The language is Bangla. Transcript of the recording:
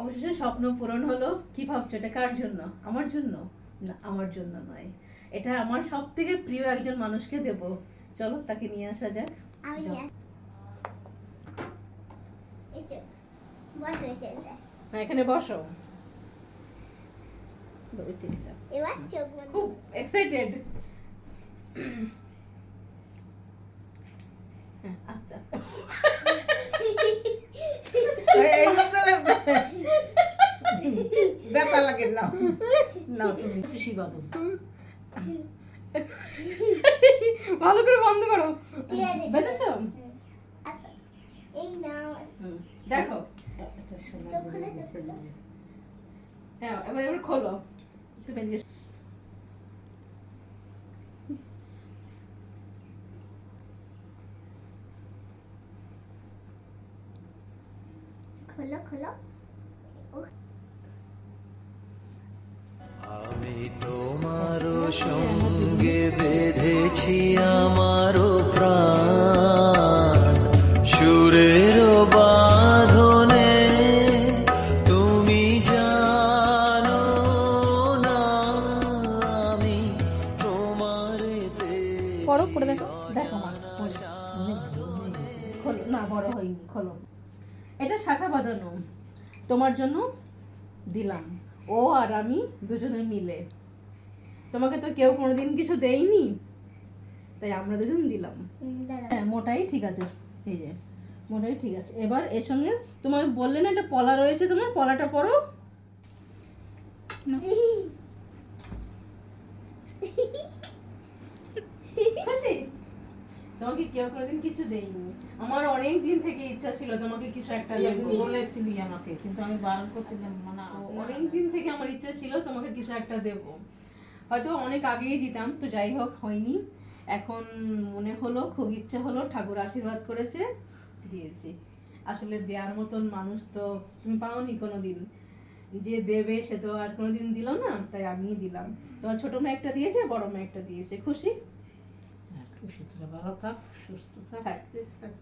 অবশেষে স্বপ্ন পূরণ হলো। কি ভাবছ? এটা কার জন্য? আমার জন্য? না আমার জন্য নয়। এটা আমার সব থেকে প্রিয় একজন মানুষকে দেব। চলো তাকে নিয়ে আসা যাক। এখানে বসো। খুব এক্সাইটেড আচ্ছা এই লাগে না নাও তুমি, খুশি ভালো করে বন্ধ করো। বেঁধেছো? দেখো। হ্যাঁ এবার এবার খোলো। খোলো খোলো। আমি তোমার সঙ্গে বেঁধেছি আমারও প্রাণ। সুরের বাঁধনে তুমি জানো না আমি তোমার করো, করে দেখো। দেখো মা না, বড় হয়নি, খোলো। এটা শাখা বাঁধানো। তোমার জন্য দিলাম। ও আর আমি দুজনে মিলে। তোমাকে তো কেউ কোনোদিন কিছু দেয়নি? তাই আমরা দুজন দিলাম। হ্যাঁ মোটাই ঠিক আছে। এই যে মোটাই ঠিক আছে। এবার এর সঙ্গে তোমার বললে না একটা পলা রয়েছে তোমার? পলাটা পরো। খুশি তোমাকে কেউ কোনোদিন কিছু দেয়নি আমার অনেক দিন থেকে ইচ্ছা ছিল তোমাকে কিছু একটা দেবো বলেছিলি আমাকে কিন্তু আমি বারণ করছিলাম মানে অনেক দিন থেকে আমার ইচ্ছা ছিল তোমাকে কিছু একটা দেব। হয়তো অনেক আগেই দিতাম তো যাই হোক হয়নি। এখন মনে হলো খুব ইচ্ছে হলো ঠাকুর আশীর্বাদ করেছে দিয়েছি। আসলে দেওয়ার মতন মানুষ তো তুমি পাওনি কোনোদিন। যে দেবে সে তো আর কোনোদিন দিল না তাই আমিই দিলাম। তোমার ছোট মেয়ে একটা দিয়েছে বড় মেয়ে একটা দিয়েছে খুশি? খুশি তোরা ভালো থাক সুস্থ থাক থাক